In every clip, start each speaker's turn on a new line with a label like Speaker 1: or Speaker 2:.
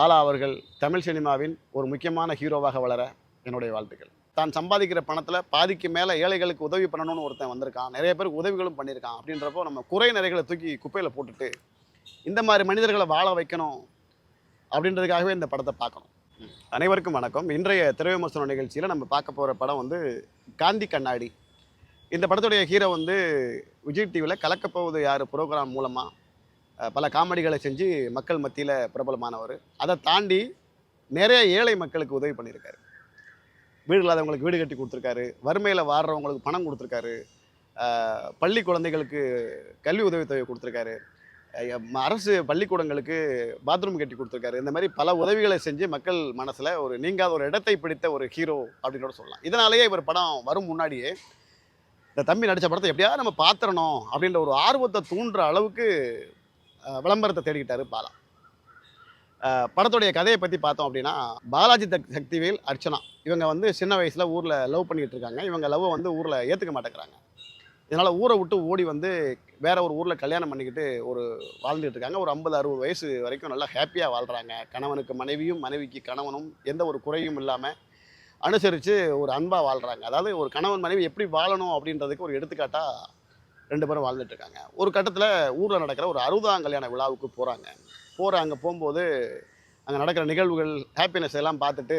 Speaker 1: பாலா அவர்கள் தமிழ் சினிமாவின் ஒரு முக்கியமான ஹீரோவாக வளர என்னுடைய வாழ்த்துக்கள். தான் சம்பாதிக்கிற பணத்தில் பாதிக்கு மேலே ஏழைகளுக்கு உதவி பண்ணணும்னு ஒருத்தன் வந்திருக்கான். நிறைய பேருக்கு உதவிகளும் பண்ணியிருக்கான். அப்படின்றப்போ நம்ம குறை நிறைகளை தூக்கி குப்பையில் போட்டுட்டு இந்த மாதிரி மனிதர்களை வாழ வைக்கணும் அப்படின்றதுக்காகவே இந்த படத்தை பார்க்கணும். அனைவருக்கும் வணக்கம். இன்றைய திரை விமர்சன நிகழ்ச்சியில் நம்ம பார்க்க போகிற படம் வந்து காந்தி கண்ணாடி. இந்த படத்துடைய ஹீரோ வந்து விஜய் டிவியில் கலக்கப்போவது யார்? ப்ரோக்ராம் மூலமாக பல காமெடிகளை செஞ்சு மக்கள் மத்தியில் பிரபலமானவர். அதை தாண்டி நிறைய ஏழை மக்களுக்கு உதவி பண்ணியிருக்காரு. வீடு இல்லாதவங்களுக்கு வீடு கட்டி கொடுத்துருக்காரு. வறுமையில் வாடுறவங்களுக்கு பணம் கொடுத்துருக்காரு. பள்ளி குழந்தைகளுக்கு கல்வி உதவித்தொகை கொடுத்துருக்காரு. அரசு பள்ளிக்கூடங்களுக்கு பாத்ரூம் கட்டி கொடுத்துருக்காரு. இந்த மாதிரி பல உதவிகளை செஞ்சு மக்கள் மனசில் ஒரு நீங்காத ஒரு இடத்தை பிடித்த ஒரு ஹீரோ அப்படின்னு கூட சொல்லலாம். இதனாலேயே இவர் படம் வரும் முன்னாடியே இந்த தம்பி நடித்த படத்தை எப்படியாவது நம்ம பார்த்துடணும் அப்படின்ற ஒரு ஆர்வத்தை தூண்டுற அளவுக்கு விளம்பரத்தை தேடிக்கிட்டாரு பாலா. படத்துடைய கதையை பற்றி பார்த்தோம் அப்படின்னா பாலாஜி தக் சக்திவேல் அர்ச்சனா இவங்க வந்து சின்ன வயசில் ஊரில் லவ் பண்ணிகிட்டு இருக்காங்க. இவங்க லவ்வை வந்து ஊரில் ஏற்றுக்க மாட்டேங்கிறாங்க. இதனால் ஊரை விட்டு ஓடி வந்து வேற ஒரு ஊரில் கல்யாணம் பண்ணிக்கிட்டு ஒரு வாழ்ந்துட்டு இருக்காங்க. ஒரு ஐம்பது அறுபது வயசு வரைக்கும் நல்லா ஹாப்பியாக வாழ்கிறாங்க கணவனுக்கு மனைவியும் மனைவிக்கு கணவனும் எந்த ஒரு குறையும் இல்லாமல் அனுசரித்து ஒரு அன்பாக வாழ்கிறாங்க அதாவது ஒரு கணவன் மனைவி எப்படி வாழணும் அப்படின்றதுக்கு ஒரு எடுத்துக்காட்டாக ரெண்டு பேரும் வாழ்ந்துட்டு இருக்காங்க ஒரு கட்டத்தில் ஊரில் நடக்கிற ஒரு அறுபதாம் கல்யாண விழாவுக்கு போகிறாங்க போகிற அங்கே போகும்போது அங்கே நடக்கிற நிகழ்வுகள் ஹாப்பினஸ் எல்லாம் பார்த்துட்டு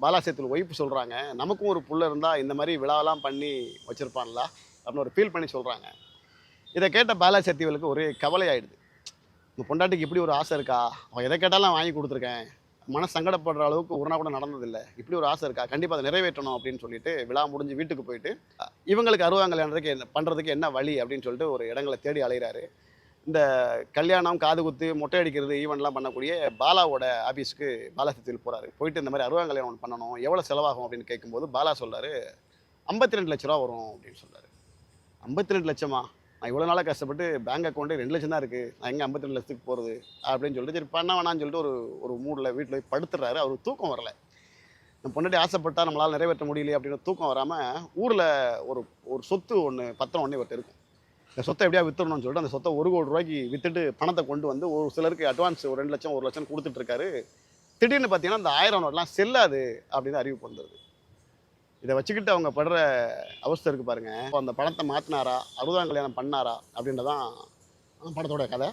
Speaker 1: பாலாசயத்தில் ஒய்ஃப் சொல்கிறாங்க நமக்கும் ஒரு புள்ள இருந்தால் இந்த மாதிரி விழாவெல்லாம் பண்ணி வச்சுருப்பான்ல அப்படின்னு ஒரு ஃபீல் பண்ணி சொல்கிறாங்க இதை கேட்ட பாலாசக்திவலுக்கு ஒரே கவலை ஆயிடுது உங்கள் பொண்டாட்டிக்கு இப்படி ஒரு ஆசை இருக்கா? அவன் எதை கேட்டாலும் வாங்கி கொடுத்துருக்கேன். மன சங்கடப்படுற அளவுக்கு ஒரு நாள் கூட நடந்ததில்லை. இப்படி ஒரு ஆசை இருக்கா? கண்டிப்பாக அதை நிறைவேற்றணும் அப்படின்னு சொல்லிட்டு விழா முடிஞ்சு வீட்டுக்கு போயிட்டு இவங்களுக்கு அறுபதாம் கல்யாணத்துக்கு என்ன பண்ணுறதுக்கு என்ன வழி அப்படின்னு சொல்லிட்டு ஒரு இடங்களை தேடி அலைகிறாரு இந்த கல்யாணம் காது குத்து மொட்டை அடிக்கிறது ஈவெண்ட்லாம் பண்ணக்கூடிய பாலாவோட ஆஃபீஸ்க்கு பாலாசக்தியில் போகிறாரு போயிட்டு இந்த மாதிரி அறுபதாம் கல்யாணம் ஒன்று பண்ணணும் எவ்வளோ செலவாகும் அப்படின்னு கேட்கும்போது பாலா சொல்றாரு ஐம்பத்தி ரெண்டு லட்ச ரூபா வரும் அப்படின்னு சொல்றாரு. ஐம்பத்தி ரெண்டு லட்சமா? நான் இவ்வளோ நாளாக கஷ்டப்பட்டு பேங்க் அக்கௌண்ட்டு ரெண்டு லட்சம் தான் இருக்குது நான் எங்கே ஐம்பத்தி ரெண்டு லட்சத்துக்கு போகிறது அப்படின்னு சொல்லிட்டு சரி பண்ண வேணாம்னு சொல்லிட்டு ஒரு ஒரு மூடில் வீட்டில் போய் படுத்துறாரு. அவருக்கு தூக்கம் வரல. நம்ம பொண்டாட்டி ஆசைப்பட்டா நம்மளால் நிறைவேற்ற முடியலையே அப்படின்னு தூக்கம் வராமல் ஊரில் ஒரு ஒரு சொத்து ஒன்று பத்திரம் ஒன்று ஒருத்தர் இருக்கும். இந்த சொத்தை எப்படியா வித்துடணும்னு சொல்லிட்டு அந்த சொத்தை ஒரு கோடி ரூபாய்க்கு வித்துட்டு பணத்தை கொண்டு வந்து ஒரு சிலருக்கு அட்வான்ஸ் ஒரு ரெண்டு லட்சம் ஒரு லட்சம் கொடுத்துட்டு இருக்காரு. திடீர்னு பார்த்தீங்கன்னா அந்த ஆயிரம் நோட்லாம் செல்லாது அப்படின்னு அறிவிப்பு வந்துடுது இதை வச்சுக்கிட்டு அவங்க படுற அவஸ்தை இருக்கு பாருங்க. இப்போ அந்த படத்தை மாற்றினாரா அறுபதாம் கல்யாணம் பண்ணாரா? அப்படின்றதான் படத்தோட கதை.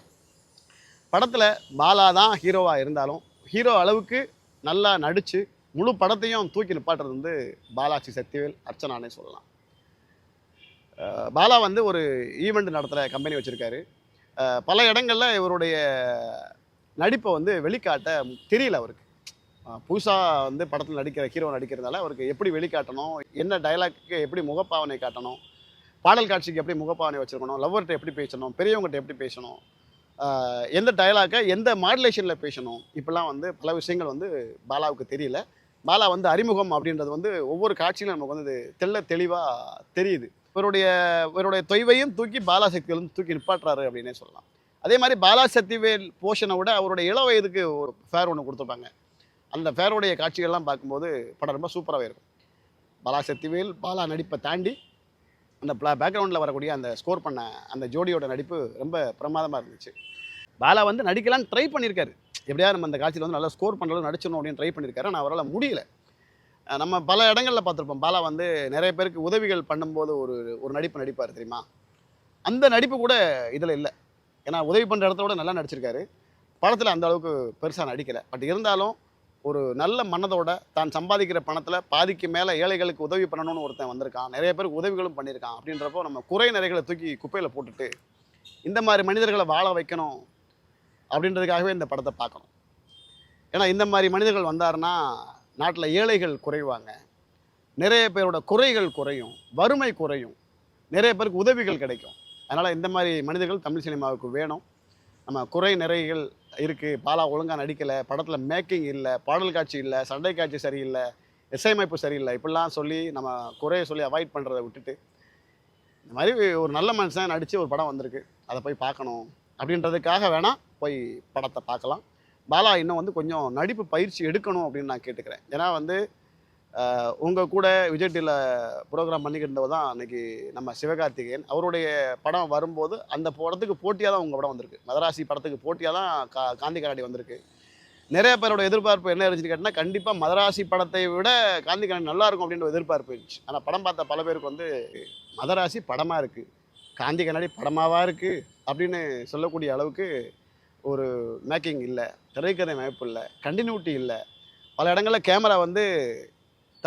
Speaker 1: படத்தில் பாலா தான் ஹீரோவாக இருந்தாலும் ஹீரோ அளவுக்கு நல்லா நடித்து முழு படத்தையும் தூக்கி நிப்பாட்டுறது வந்து பாலாஜி சக்திவேல் அர்ச்சனானே சொல்லலாம். பாலா வந்து ஒரு ஈவெண்ட் நடத்துகிற கம்பெனி வச்சுருக்காரு. பல இடங்களில் இவருடைய நடிப்பை வந்து வெளிக்காட்ட தெரியல அவருக்கு. புதுசாக வந்து படத்தில் நடிக்கிற ஹீரோ நடிக்கிறதால அவருக்கு எப்படி வெளிக்காட்டணும் என்ன டைலாக்கு எப்படி முகப்பாவனை காட்டணும் பாடல் காட்சிக்கு எப்படி முகப்பாவனை வச்சுருக்கணும் லவ்வர்கிட்ட எப்படி பேசணும் பெரியவங்ககிட்ட எப்படி பேசணும் எந்த டைலாக்கை எந்த மாடுலேஷனில் பேசணும் இப்படிலாம் வந்து பல விஷயங்கள் வந்து பாலாவுக்கு தெரியல. பாலா வந்து அறிமுகம் அப்படின்றது வந்து ஒவ்வொரு காட்சியிலும் நமக்கு வந்து தெள்ள தெளிவாக தெரியுது. இவருடைய இவருடைய தொய்வையும் தூக்கி பாலா சக்திகளும் தூக்கி நிப்பாட்டுறாரு அப்படின்னே சொல்லலாம். அதே மாதிரி பாலா சக்திவேல் போஷனை விட அவருடைய இள வயதுக்கு ஒரு ஃபேர் ஒன்று கொடுத்துருப்பாங்க. அந்த ஃபேருடைய காட்சிகள்லாம் பார்க்கும்போது படம் ரொம்ப சூப்பராகவே இருக்கும். பாலா சக்திவேல் பாலா நடிப்பை தாண்டி அந்த பேக்ரவுண்டில் வரக்கூடிய அந்த ஸ்கோர் பண்ண அந்த ஜோடியோட நடிப்பு ரொம்ப பிரமாதமாக இருந்துச்சு. பாலா வந்து நடிக்கலான்னு ட்ரை பண்ணியிருக்காரு. எப்படியா நம்ம அந்த காட்சியில் வந்து நல்லா ஸ்கோர் பண்ணுறது நடிச்சிடணும் அப்படின்னு ட்ரை பண்ணியிருக்காரு. ஆனால் அவரால் முடியல. நம்ம பல இடங்களில் பார்த்துருப்போம். பாலா வந்து நிறைய பேருக்கு உதவிகள் பண்ணும்போது ஒரு ஒரு நடிப்பு நடிப்பார் தெரியுமா? அந்த நடிப்பு கூட இதில் இல்லை. ஏன்னா உதவி பண்ணுற இடத்த விட நல்லா நடிச்சிருக்காரு. படத்தில் அந்த அளவுக்கு பெருசாக நடிக்கலை. பட் இருந்தாலும் ஒரு நல்ல மனதோட தான் சம்பாதிக்கிற பணத்தில் பாதிக்கு மேலே ஏழைகளுக்கு உதவி பண்ணணும்னு ஒருத்தன் வந்திருக்கான். நிறைய பேருக்கு உதவிகளும் பண்ணியிருக்கான். அப்படின்றப்போ நம்ம குறை நிறைகளை தூக்கி குப்பையில் போட்டுட்டு இந்த மாதிரி மனிதர்களை வாழ வைக்கணும் அப்படின்றதுக்காகவே இந்த படத்தை பார்க்கணும். ஏன்னா இந்த மாதிரி மனிதர்கள் வந்தாருன்னா நாட்டில் ஏழைகள் குறைவாங்க. நிறைய பேரோட குறைகள் குறையும். வறுமை குறையும். நிறைய பேருக்கு உதவிகள் கிடைக்கும். அதனால் இந்த மாதிரி மனிதர்கள் தமிழ் சினிமாவுக்கு வேணும். நம்ம குறை நிறைகள் இருக்குது பாலா ஒழுங்காக நடிக்கலை. படத்தில் மேக்கிங் இல்லை. பாடல் காட்சி இல்லை. சண்டை காட்சி சரியில்லை. இசையமைப்பு சரியில்லை. இப்படிலாம் சொல்லி நம்ம குறையை சொல்லி அவாய்ட் பண்ணுறதை விட்டுட்டு இந்த மாதிரி ஒரு நல்ல மனுஷன் நடித்து ஒரு படம் வந்திருக்கு. அதை போய் பார்க்கணும். அப்படின்றதுக்காக வேணால் போய் படத்தை பார்க்கலாம். பாலா இன்னும் வந்து கொஞ்சம் நடிப்பு பயிற்சி எடுக்கணும் அப்படின்னு நான் கேட்டுக்கிறேன். ஏன்னா வந்து உங்கள் கூட விஜய் டிவியில் ப்ரோக்ராம் பண்ணிக்கிட்டு இருந்தவர் தான் அன்னைக்கு நம்ம சிவகார்த்திகேயன். அவருடைய படம் வரும்போது அந்த படத்துக்கு போட்டியாக தான் உங்கள் படம் வந்திருக்கு. மதராசி படத்துக்கு போட்டியாக தான் கா காந்தி கண்ணாடி வந்திருக்கு. நிறைய பேரோட எதிர்பார்ப்பு என்ன இருந்துச்சுன்னு கேட்டிங்கன்னா கண்டிப்பாக மதராசி படத்தை விட காந்தி கண்ணாடி நல்லா இருக்கும் அப்படின்ற எதிர்பார்ப்பு இருந்துச்சு. ஆனால் படம் பார்த்த பல பேருக்கு வந்து மதராசி படமாக இருக்குது காந்தி கண்ணாடி படமாகவாக இருக்குது அப்படின்னு சொல்லக்கூடிய அளவுக்கு ஒரு மேக்கிங் இல்லை திரைக்கதை அமைப்பு இல்லை கண்டினியூட்டி இல்லை. பல இடங்களில் கேமரா வந்து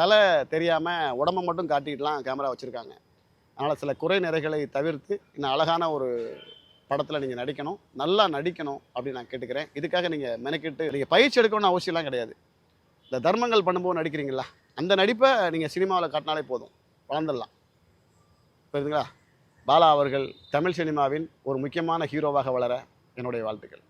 Speaker 1: தலை தெரியாமல் உடம்பை மட்டும் காட்டிக்கிட்டுலாம் கேமரா வச்சுருக்காங்க. அதனால் சில குறை நிறைகளை தவிர்த்து இன்னும் அழகான ஒரு படத்தில் நீங்கள் நடிக்கணும். நல்லா நடிக்கணும் அப்படின்னு நான் கேட்டுக்கிறேன். இதுக்காக நீங்கள் மெனக்கிட்டு நீங்கள் பயிற்சி எடுக்கணும்னு அவசியம்லாம் கிடையாது. இந்த தர்மங்கள் பண்ணும்போது நடிக்கிறீங்களா? அந்த நடிப்பை நீங்கள் சினிமாவில் காட்டினாலே போதும். வளர்ந்துடலாம். புரியுதுங்களா? பாலா அவர்கள் தமிழ் சினிமாவின் ஒரு முக்கியமான ஹீரோவாக வளர என்னுடைய வாழ்த்துக்கள்.